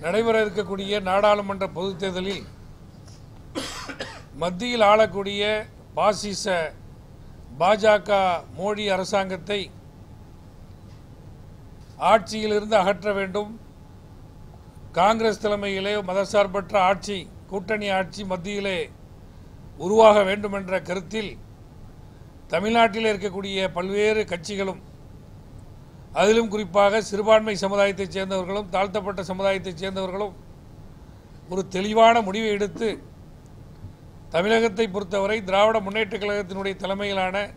நடைபெற இருக்கக்கூடிய நாடாளுமன்ற பொதுத் தேர்தலில் மத்தியில் ஆளக்கூடிய பாசிச பாஜக மோடி அரசாங்கத்தை ஆட்சியிலிருந்து அகற்ற வேண்டும். காங்கிரஸ் தலைமையிலே மதசார்பற்ற ஆட்சி கூட்டணி ஆட்சி மத்தியிலே உருவாக வேண்டும் என்ற கருத்தில் தமிழ்நாட்டில் இருக்கக்கூடிய பல்வேறு கட்சிகளும் அதிலும் குறிப்பாக சிறுபான்மை சமுதாயத்தைச் சேர்ந்தவர்களும் தாழ்த்தப்பட்ட சமுதாயத்தைச் சேர்ந்தவர்களும் ஒரு தெளிவான முடிவை எடுத்து தமிழகத்தை பொறுத்தவரை திராவிட முன்னேற்றக் கழகத்தினுடைய தலைமையிலான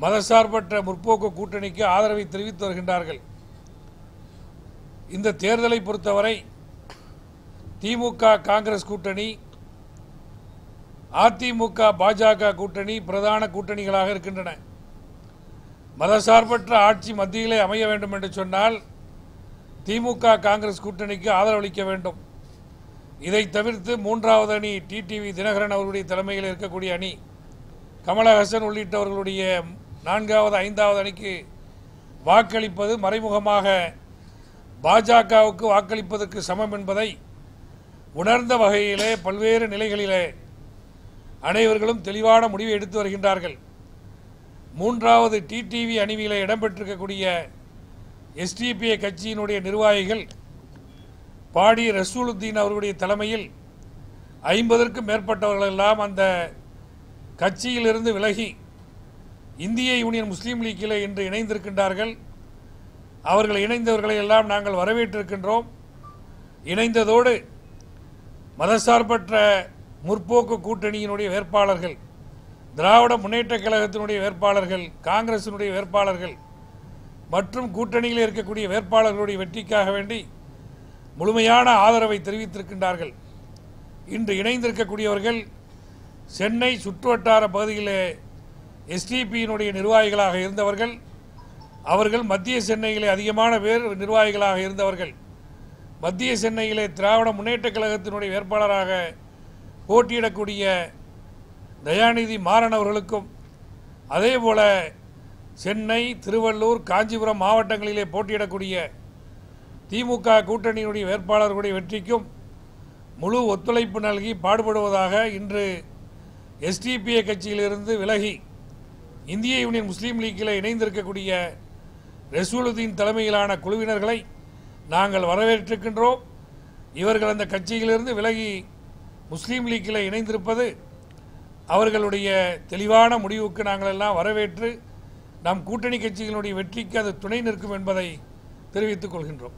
மதசார்பற்ற முற்போக்கு கூட்டணிக்கு ஆதரவை தெரிவித்து வருகின்றார்கள். இந்த தேர்தலை பொறுத்தவரை திமுக காங்கிரஸ் கூட்டணி அதிமுக பாஜக கூட்டணி பிரதான கூட்டணிகளாக இருக்கின்றன. மதசார்பற்ற ஆட்சி மத்தியிலே அமைய வேண்டும் என்று சொன்னால் திமுக காங்கிரஸ் கூட்டணிக்கு ஆதரவளிக்க வேண்டும். இதை தவிர்த்து மூன்றாவது அணி டிடிவி தினகரன் அவர்களுடைய தலைமையில் இருக்கக்கூடிய அணி கமலஹாசன் உள்ளிட்டவர்களுடைய நான்காவது ஐந்தாவது அணிக்கு வாக்களிப்பது மறைமுகமாக பாஜகவுக்கு வாக்களிப்பதற்கு சமம் என்பதை உணர்ந்த வகையிலே பல்வேறு நிலைகளிலே அனைவர்களும் தெளிவான முடிவை எடுத்து வருகின்றார்கள். மூன்றாவது டிடிவி அணிவிகளை இடம்பெற்றிருக்கக்கூடிய எஸ்டிபிஐ கட்சியினுடைய நிர்வாகிகள் பாடி ரசூலுத்தீன் அவர்களுடைய தலைமையில் ஐம்பதற்கும் மேற்பட்டவர்கள் எல்லாம் அந்த கட்சியிலிருந்து விலகி இந்திய யூனியன் முஸ்லீம் லீக்கில் இன்று இணைந்திருக்கின்றார்கள். அவர்கள் இணைந்தவர்களை எல்லாம் நாங்கள் வரவேற்றிருக்கின்றோம். இணைந்ததோடு மதசார்பற்ற முற்போக்கு கூட்டணியினுடைய வேட்பாளர்கள் திராவிட முன்னேற்றக் கழகத்தினுடைய வேட்பாளர்கள் காங்கிரசினுடைய வேட்பாளர்கள் மற்றும் கூட்டணியில் இருக்கக்கூடிய வேட்பாளர்களுடைய வெற்றிக்காக வேண்டி முழுமையான ஆதரவை தெரிவித்திருக்கின்றார்கள். இன்று இணைந்திருக்கக்கூடியவர்கள் சென்னை சுற்றுவட்டார பகுதியிலே எஸ்டிபியினுடைய நிர்வாகிகளாக இருந்தவர்கள் அவர்கள் மத்திய சென்னையிலே அதிகமான பேர் நிர்வாகிகளாக இருந்தவர்கள் மத்திய சென்னையிலே திராவிட முன்னேற்ற கழகத்தினுடைய வேட்பாளராக போட்டியிடக்கூடிய தயாநிதி மாறன் அவர்களுக்கும் அதேபோல சென்னை திருவள்ளூர் காஞ்சிபுரம் மாவட்டங்களிலே போட்டியிடக்கூடிய திமுக கூட்டணியினுடைய வேட்பாளர்களுடைய வெற்றிக்கும் முழு ஒத்துழைப்பு நல்கி பாடுபடுவதாக இன்று எஸ்டிபிஏ கட்சியிலிருந்து விலகி இந்திய யூனியன் முஸ்லீம் லீக்கில் இணைந்திருக்கக்கூடிய ரெசூலுதீன் தலைமையிலான குழுவினர்களை நாங்கள் வரவேற்றிருக்கின்றோம். இவர்கள் அந்த கட்சியிலிருந்து விலகி முஸ்லீம் லீக்கில் இணைந்திருப்பது அவர்களுடைய தெளிவான முடிவுக்கு நாங்கள் எல்லாம் வரவேற்று நம் கூட்டணி கட்சிகளுடைய வெற்றிக்கு அது துணை நிற்கும் என்பதை தெரிவித்துக் கொள்கின்றோம்.